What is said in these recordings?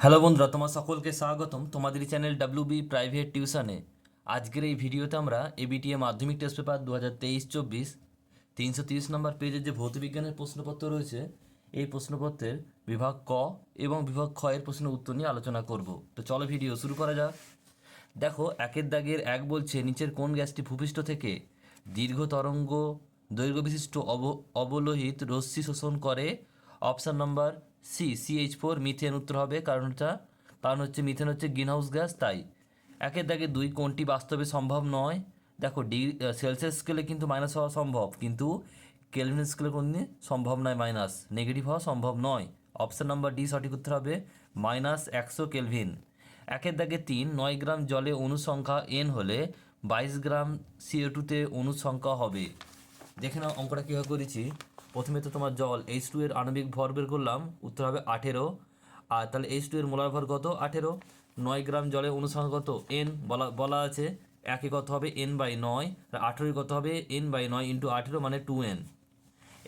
Hello বন্ধুরা, তোমার সকলকে স্বাগতম। তোমাদের চ্যানেল ডাব্লিউ বি প্রাইভেট টিউশনে আজকের এই ভিডিওতে আমরা এবিটিএ মাধ্যমিক টেস্ট পেপার দু হাজার তেইশ চব্বিশ তিনশো তিরিশ নম্বর পেজের যে ভৌতবিজ্ঞানের প্রশ্নপত্র রয়েছে, এই প্রশ্নপত্রের বিভাগ ক এবং বিভাগ খ এর প্রশ্নের উত্তর নিয়ে আলোচনা করব। তো চলো ভিডিও শুরু করা যাক। দেখো, একের দাগের এক বলছে, নিচের কোন গ্যাসটি ভূপৃষ্ঠ থেকে দীর্ঘ তরঙ্গ দৈর্ঘ্য বিশিষ্ট অব, অবলোহিত রশ্মি শোষণ করে? Option number C CH four methane উত্তর হবে কারণটা। কারণ হচ্ছে মিথেন হচ্ছে গ্রিনহাউস গ্যাস তাই। একের দাগে দুই কোনটি বাস্তবে সম্ভব নয়। দেখো, ডিগ্রি সেলসিয়াস স্কেলে কিন্তু মাইনাস হওয়া সম্ভব, কিন্তু কেলভিন স্কেলে কোনদিন সম্ভব নয় মাইনাস নেগেটিভ হওয়া সম্ভব নয়। অপশান নাম্বার ডি সঠিক উত্তর হবে মাইনাস একশো কেলভিন একের দাগে তিন, নয় গ্রাম জলে অণু সংখ্যা এন হলে বাইশ গ্রাম সিও টুতে অণু সংখ্যা হবে। দেখে নাও অঙ্কটা কীভাবে করেছি। প্রথমে তো তোমার জল এইচ টু এর আণবিক ভর বের করলাম, উত্তর হবে আঠেরো। আর তাহলে এইচ টু এর মোলার ভর কত? আঠেরো। নয় গ্রাম জলে সংখ্যা কত? এন বলা বলা আছে। একে কত হবে? এন বাই নয়। আর আঠেরোই কত হবে? এন বাই নয় ইন্টু আঠেরো মানে টু এন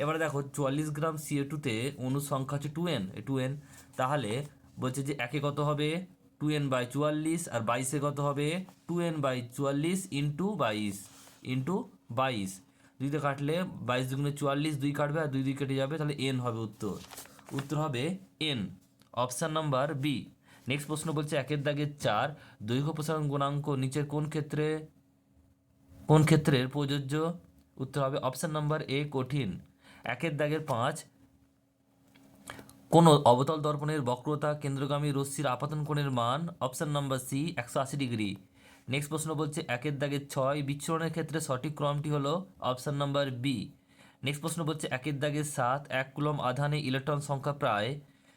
এবারে দেখো, চুয়াল্লিশ গ্রাম সিএ টুতে অনুসংখ্যা হচ্ছে টু এন টু এন তাহলে বলছে যে একে কত হবে? টু এন বাই চুয়াল্লিশ। আর বাইশে কত হবে? টু এন বাই চুয়াল্লিশ ইন্টু বাইশ ইন্টু বাইশ। দুইতে কাটলে বাইশ দুগুণে চুয়াল্লিশ, দুই কাটবে আর দুই দুই কেটে যাবে, তাহলে এন হবে উত্তর। উত্তর হবে N option number B next প্রশ্ন বলছে একের দাগের চার, দৈর্ঘ্য প্রসারণ গুণাঙ্ক নিচের কোন ক্ষেত্রে, কোন ক্ষেত্রের প্রযোজ্য? উত্তর হবে অপশান নাম্বার এ কঠিন। একের দাগের পাঁচ, কোন অবতল দর্পণের বক্রতা কেন্দ্রগামী রশ্মির আপাতন কোণের মান? অপশান নাম্বার সি একশো আশি ডিগ্রি। নেক্সট প্রশ্ন বলছে একের দাগের ছয় বিচ্ছুরণের ক্ষেত্রে সঠিক ক্রমটি হলো অপশান নাম্বার বি নেক্সট প্রশ্ন বলছে একের দাগের সাত, এক কুলম আধানে ইলেকট্রন সংখ্যা প্রায়।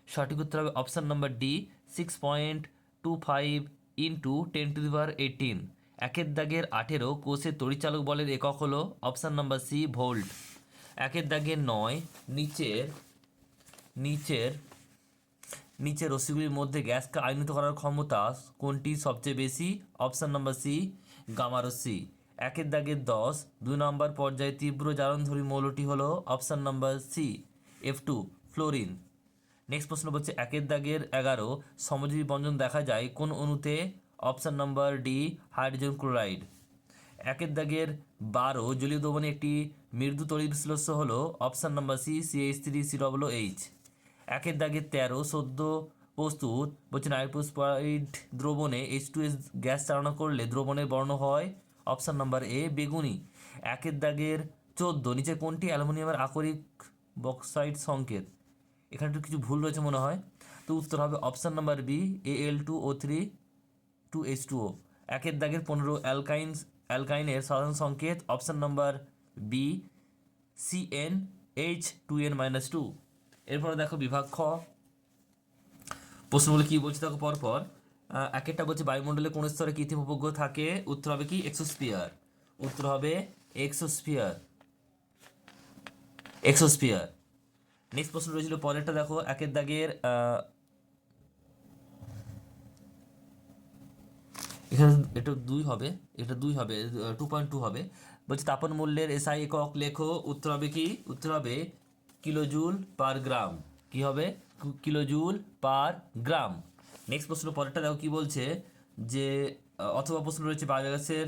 সঠিক উত্তর হবে option number D six point two five into ten to the power eighteen একের দাগের আঠেরো কোষের তড়িচালক বলের একক হলো অপশান নাম্বার সি ভোল্ট। একের দাগের নয়, নিচের নিচের নিচের রশ্মিগুলির মধ্যে গ্যাসকে আয়নিত করার ক্ষমতা কোনটি সবচেয়ে বেশি? অপশান নাম্বার সি, গামা রশ্মি। একের দাগের দশ, দুই নম্বর পর্যায়ে তীব্র জারণধর্মী মৌলটি হলো option number C, F two, fluorine. Next প্রশ্ন হচ্ছে একের দাগের এগারো সমজীবী বন্ধন দেখা যায় কোন অণুতে? Option number D, hydrogen chloride. একের দাগের বারো, জলীয় দ্রবণে একটি মৃদু তড়িৎ বিশ্লেষ্য হলো option number C CH three C double H একের দাগের তেরো সদ্য প্রস্তুত বলছে নাইট্রোস্পাইড দ্রবণে এইচ টু এস গ্যাস চালনা করলে দ্রবণের বর্ণ হয় অপশান নাম্বার এ, বেগুনি। একের দাগের চোদ্দ, নিচে কোনটি? অ্যালুমিনিয়ামের আকরিক বক্সাইড সংকেত। এখানে একটু কিছু ভুল রয়েছে মনে হয়। তো উত্তর হবে option number B A L two O three two H two O একের দাগের পনেরো, অ্যালকাইন্স, অ্যালকাইনের সাধারণ সংকেত, option number B C N H two N minus two এরপরে দেখো বিভাগ খ প্রশ্নগুলো কি বলছে দেখো পরপর। এক একটা বলছে বায়ুমণ্ডলে কোন স্তরে কৃত্রিম উপগ্রহ থাকে? উত্তর হবে কি এক্সোস্পিয়ার উত্তর হবে এক্সোস্পিয়ার এক্সোস্পিয়ার নেক্সট প্রশ্ন রয়েছিল পরেরটা দেখো, একের দাগের এখানে এটা দুই হবে, এটা দুই হবে টু পয়েন্ট টু হবে। বলছে তাপন মূল্যের এসআই একক লেখো, উত্তর হবে কি? উত্তর হবে কিলোজুল পার গ্রাম। কি হবে? কিলোজুল পার গ্রাম। নেক্সট প্রশ্ন পরেরটা দেখো কি বলছে? যে অথবা প্রশ্ন রয়েছে বায়োগ্যাসের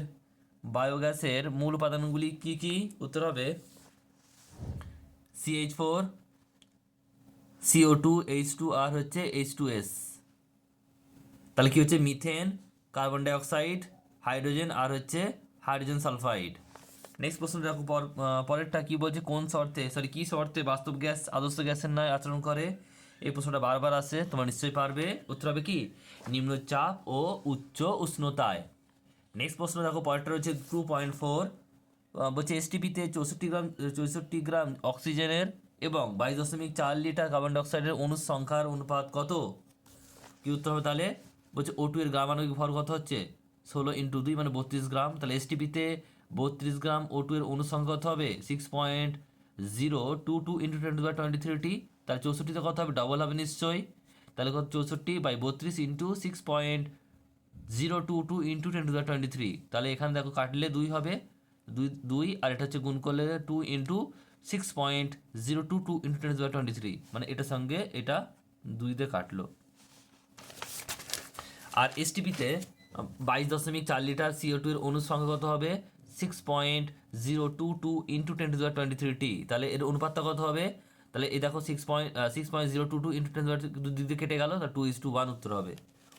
বায়োগ্যাসের মূল উপাদানগুলি কি কি? উত্তর হবে CH four CO two H two আর হচ্ছে এইচ টু এস তাহলে কি হচ্ছে? মিথেন, কার্বন ডাইঅক্সাইড, হাইড্রোজেন, আর হচ্ছে হাইড্রোজেন সালফাইড। নেক্সট প্রশ্ন দেখো, পর- পরেরটা কি বলছে? কোন শর্তে সরি কি শর্তে বাস্তব গ্যাস, আদর্শ গ্যাসের ন্যায় আচরণ করে? এই প্রশ্নটা বারবার আসে, তোমরা নিশ্চয়ই পারবে। উত্তর হবে কি? নিম্নচাপ ও উচ্চ উষ্ণতায়। নেক্সট প্রশ্ন দেখো, পরেরটা রয়েছে টু পয়েন্ট ফোর বলছে এসটিপিতে চৌষট্টি গ্রাম চৌষট্টি গ্রাম অক্সিজেনের এবং বাইশ দশমিক চার লিটার কার্বন ডাইঅক্সাইডের অণু সংখ্যার অনুপাত কত? কি উত্তর হবে তাহলে? বলছে ও টু এর গ্রামাণবিক ভর কত হচ্ছে? ষোলো ইন্টু দুই মানে বত্রিশ গ্রাম। তাহলে এসটিপিতে বত্রিশ গ্রাম ও টু এর অনুসংখ্যা কত হবে। Six point zero two two into ten to twenty thirty তাহলে চৌষট্টিতে কত হবে? ডবল হবে নিশ্চয়ই। তাহলে কত? চৌষট্টি বাই বত্রিশ into six point zero two two into ten to twenty three তাহলে এখানে দেখো কাটলে দুই হবে। দুই দুই, আর এটা হচ্ছে গুণ করলে two into six point zero two two into ten to twenty three মানে এটার সঙ্গে এটা দুই দিয়ে কাটলো। আর এসটিপিতে বাইশ দশমিক চার লিটার সিও টু এর অনুসংখ্যা কত হবে? Six point zero two two into ten to twenty three টি তাহলে এর অনুপাতটা কত হবে? তাহলে এই দেখো six point six point zero two two into ten দিকে কেটে গেল, তা টু ইস টু ওয়ান উত্তর হবে।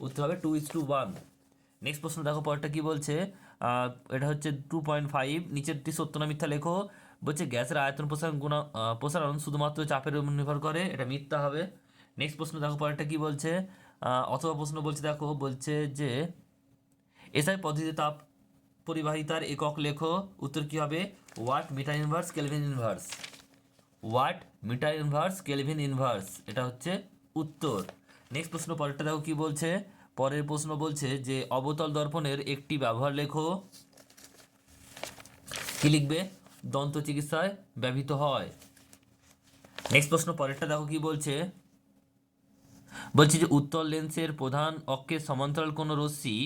উত্তর হবে two is to one next প্রশ্ন দেখো, পরেরটা কী বলছে? এটা হচ্ছে টু পয়েন্ট ফাইভ নিচেরটি সত্য না মিথ্যা লেখো। বলছে গ্যাসের আয়তন প্রসারণ গুণা প্রসারণ শুধুমাত্র চাপের উপর নির্ভর করে, এটা মিথ্যা হবে। নেক্সট প্রশ্ন দেখো, পরেরটা কী বলছে? অথবা প্রশ্ন বলছে, দেখো, বলছে যে এসআই পদ্ধতিতে তাপ পরিবাহিতার একক লেখো, উত্তর কি হবে? Watt metre inverse kelvin inverse watt metre inverse kelvin inverse এটা হচ্ছে উত্তর। নেক্সট প্রশ্ন পরেরটা দেখো কি বলছে? পরের প্রশ্ন বলছে যে, অবতল দর্পণের একটি ব্যবহার লেখো। কি লিখবে? দন্ত চিকিৎসায় ব্যবহৃত হয়। নেক্সট প্রশ্ন পরেরটা দেখো কি বলছে? বলছি যে উত্তর লেন্সের প্রধান অক্ষের সমান্তরাল কোন রশ্মি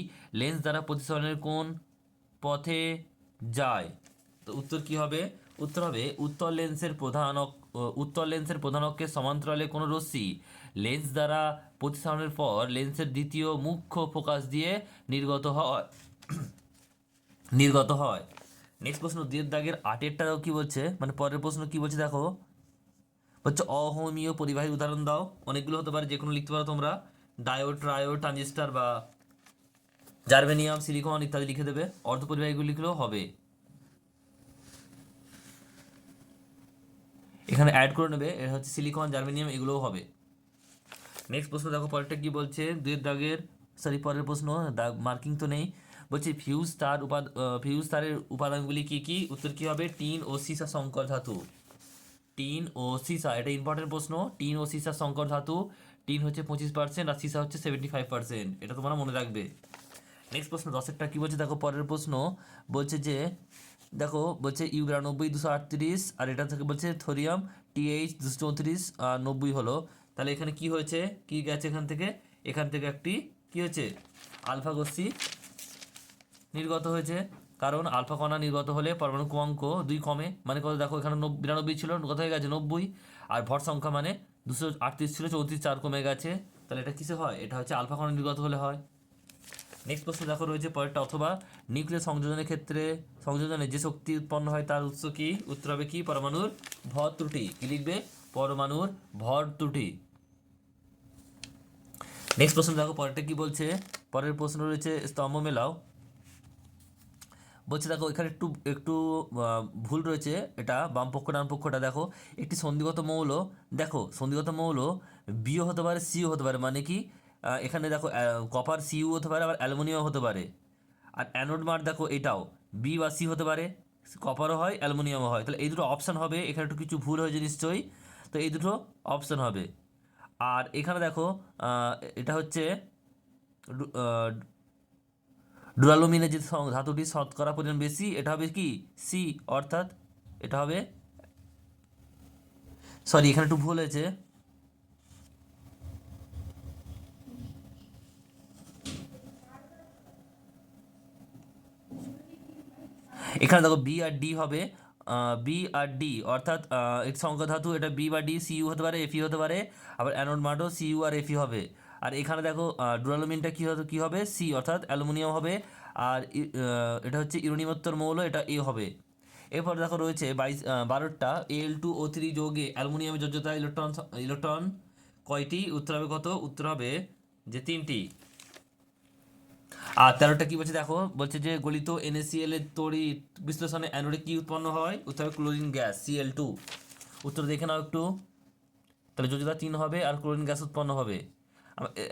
লেন্স দ্বারা প্রতিসরণের কোন পথে যায়। তো উত্তর কি হবে? উত্তর হবে উত্তর লেন্সের প্রধান অক- ও, উত্তর লেন্সের প্রধান অক্ষের সমান্তরালে কোনো রশ্মি। লেন্স দ্বারা প্রতিসরণের পর লেন্সের দ্বিতীয় মুখ্য ফোকাস দিয়ে নির্গত হয়। নির্গত হয়। নেক্সট প্রশ্ন দুয়ের দাগের আটেরটাও কি বলছে? মানে পরের প্রশ্ন কি বলছে দেখো। হচ্ছে অহমীয় পরিবাহী উদাহরণ দাও। অনেকগুলো হতে পারে যে কোনো লিখতে পারো তোমরা। ডায়োড ট্রায়োড ট্রানজিস্টার বা জার্মেনিয়াম সিলিকন ইত্যাদি লিখে দেবে। অর্ধ পরিবাহীগুলো লিখলেও হবে। এখানে অ্যাড করে নেবে এটা হচ্ছে সিলিকন জার্মেনিয়াম এগুলোও হবে। নেক্সট প্রশ্ন দেখো, পরেরটা কি বলছে? দুয়ের দাগের সরি পরের প্রশ্ন, দাগ মার্কিং তো নেই। বলছে, ফিউজ তার উপাদ ফিউজ তারের উপাদানগুলি কি কি? উত্তর কি হবে? টিন ও সিসা সংকর ধাতু। টিন ও সীসা, এটা ইম্পর্টেন্ট প্রশ্ন। টিন ও সিসা সংকর ধাতু, টিন হচ্ছে পঁচিশ পার্সেন্ট আর সিসা হচ্ছে সেভেন্টি ফাইভ পার্সেন্ট এটা তোমরা মনে রাখবে। নেক্সট প্রশ্ন, দশেরটা কী বলছে? দেখো, পরের প্রশ্ন বলছে যে, দেখো, বলছে ইউ বিরানব্বই, দুশো আটত্রিশ, আর এটা থেকে বলছে থোরিয়াম, টিএইচ, দুশো চৌত্রিশ নব্বই হলো। তাহলে এখানে কি হয়েছে? কি গেছে এখান থেকে? এখান থেকে একটি কি হয়েছে? আলফা গোষ্ঠী নির্গত হয়েছে। কারণ আলফা কণা নির্গত হলে পরমাণু ক্রমাঙ্ক দুই কমে মানে কত? দেখো, এখানে নব- বিরানব্বই ছিল, কত হয়ে গেছে? নব্বই। আর ভর সংখ্যা মানে দুশো আটত্রিশ ছিল, চৌত্রিশ চার কমে গেছে। তাহলে এটা কিসে হয়? এটা হচ্ছে আলফা কণা নির্গত হলে হয়। নেক্সট প্রশ্ন দেখো রয়েছে পরেরটা, অথবা নিউক্লিয়াস সংযোজনের ক্ষেত্রে সংযোজনে যে শক্তি উৎপন্ন হয় তার উৎস কি? উত্তর হবে কি? পরমাণুর ভর ত্রুটি। কি লিখবে? পরমাণুর ভর ত্রুটি। নেক্সট প্রশ্ন দেখো, পরেরটা কি বলছে? পরের প্রশ্ন রয়েছে, স্তম্ভ মেলাও। বলছে দেখো, এখানে একটু একটু ভুল রয়েছে এটা বাম পক্ষ ডান পক্ষটা দেখো। একটি সন্ধিগত মৌল, দেখো, সন্ধিগত মৌল বিও হতে পারে, সিও হতে পারে মানে কি? এখানে দেখো কপার সিউ হতে পারে, আবার অ্যালুমিনিয়াম হতে পারে। আর অ্যানোড মার দেখো এটাও বি বা সি হতে পারে কপারও হয় অ্যালুমিনিয়ামও হয়। তাহলে এই দুটো অপশান হবে, এখানে একটু কিছু ভুল হয়েছে নিশ্চয়ই তো এই দুটো অপশান হবে। আর এখানে দেখো এটা হচ্ছে ডুরালুমিনের যে ধাতুটি শতকরা পরিমাণ বেশি, এটা হবে কি? সি অর্থাৎ এটা হবে সরি এখানে একটু ভুল হয়েছে। এখানে দেখো বি আর ডি হবে বি আর ডি অর্থাৎ আহ, সংখ্যা ধাতু এটা বি বা ডি সিইউ হতে পারে এফই হতে পারে আবার অ্যানোড মার্টও সিইউ আর এফই হবে। আর এখানে দেখো ডুরালুমিনটা কী হতো কী হবে? সি অর্থাৎ অ্যালুমিনিয়াম হবে। আর এটা হচ্ছে ইউনিমোত্তর মৌল এটা এ হবে। এরপর দেখো রয়েছে বাইশ বারোটা এল টু ও থ্রি যোগে অ্যালুমিনিয়ামের যোজ্যতা ইলেকট্রন ইলেকট্রন কয়টি? উত্তর হবে কত? উত্তর হবে যে তিনটি। আর তেরোটা কি বলছে দেখো? বলছে যে গলিত এনএসিএল এর তড়িৎ বিশ্লেষণে অ্যানোডে কি উৎপন্ন হয়? উত্তর হবে ক্লোরিন গ্যাস সিএল টু উত্তর দেখে নাও একটু। তাহলে যোজনা তিন হবে আর ক্লোরিন গ্যাস উৎপন্ন হবে।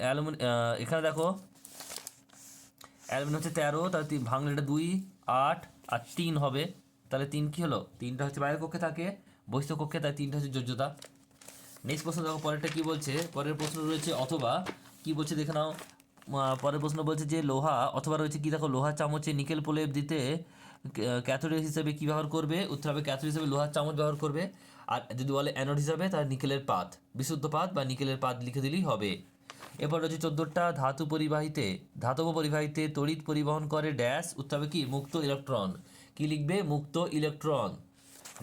অ্যালুমিন এখানে দেখো। অ্যালুমিনিয়াম হচ্ছে তেরো, তাহলে ভাঙলে এটা দুই, আট, আর তিন হবে। তাহলে তিন কি হলো? তিনটা হচ্ছে বাইরের কক্ষে থাকে, বহিষ্ঠ কক্ষে, তাই তিনটা হচ্ছে যোজ্যতা। নেক্সট প্রশ্ন দেখো, পরেরটা কি বলছে? পরের প্রশ্ন রয়েছে অথবা কি বলছে দেখে নাও। পরের প্রশ্ন বলছে যে লোহা, অথবা রয়েছে কি দেখো লোহার চামচে নিকেল প্রলেপ দিতে ক্যাথোড হিসেবে কি ব্যবহার করবে? উত্তর হবে ক্যাথোড হিসেবে লোহার চামচ ব্যবহার করবে। আর যদি বলে অ্যানোড হিসাবে, তাহলে নিকেলের পাত, বিশুদ্ধ পাত বা নিকেলের পাত লিখে দিলেই হবে। এরপর রয়েছে চোদ্দোটা, ধাতু পরিবাহিতে, ধাতব পরিবাহিতে তড়িৎ পরিবহন করে ড্যাশ, উত্তর হবে কি? মুক্ত ইলেকট্রন। কি লিখবে? মুক্ত ইলেকট্রন।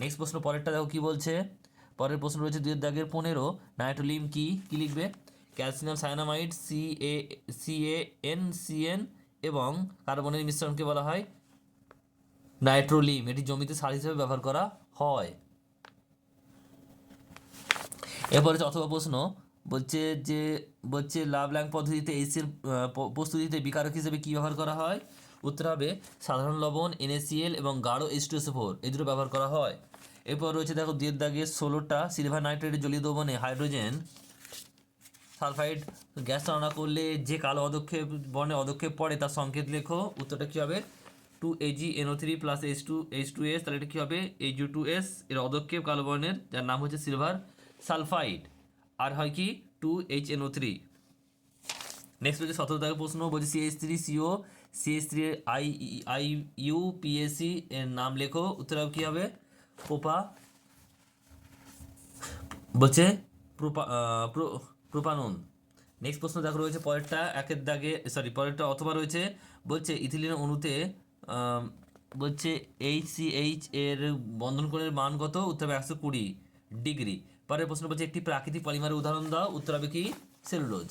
নেক্সট প্রশ্ন, পরেরটা দেখো কি বলছে? পরের প্রশ্ন রয়েছে দুয়ের দাগের পনেরো। নাইট্রোলিম কি? কি লিখবে? Calcium, cyanamide C A C A N C N এবং কার্বনের মিশ্রণকে বলা হয় নাইট্রোলিম। এটি জমিতে সার হিসেবে ব্যবহার করা হয়। এরপরে অথবা প্রশ্ন, বলছে যে, বলছে লাভ ল্যাং পদ্ধতিতে এইচসিএল প্রস্তুতিতে বিকারক হিসেবে কী ব্যবহার করা হয়? উত্তর হবে সাধারণ লবণ এনএসিএল এবং গাঢ় এইচ টু ফোর এই দুটো ব্যবহার করা হয়। এরপর রয়েছে দেখো দুয়ের দাগে ষোলোটা সিলভার নাইট্রেটের জলীয় দ্রবণে হাইড্রোজেন সালফাইড গ্যাস চালনা করলে যে কালো অদক্ষেপ বর্ণে অদক্ষেপ পড়ে তার সংকেত লেখো। উত্তরটা কী হবে? Two AG NO three plus H two H two S তাহলে এটা কী হবে? এইচ ইউ টু এস এর অদক্ষেপ কালো বর্ণের, যার নাম হচ্ছে সিলভার সালফাইড আর হয় কি? Two H NO three next হচ্ছে সতেরো তারিখ প্রশ্ন, বলছে CH three CO CH three I IUPAC এর নাম লেখো। উত্তর কী হবে? পোপা। বলছে, প্রোপা প্রো- প্রোপানন নেক্সট প্রশ্ন দেখো রয়েছে, পরেরটা একের দাগে সরি পরেরটা অথবা রয়েছে, বলছে ইথিলিন অণুতে বলছে এইচ সি এইচ এর বন্ধন কোণের মান কত? উত্তর হবে একশো কুড়ি ডিগ্রি। পরের প্রশ্ন বলছে একটি প্রাকৃতিক পলিমারের উদাহরণ দাও, উত্তর হবে কি? সেলুলোজ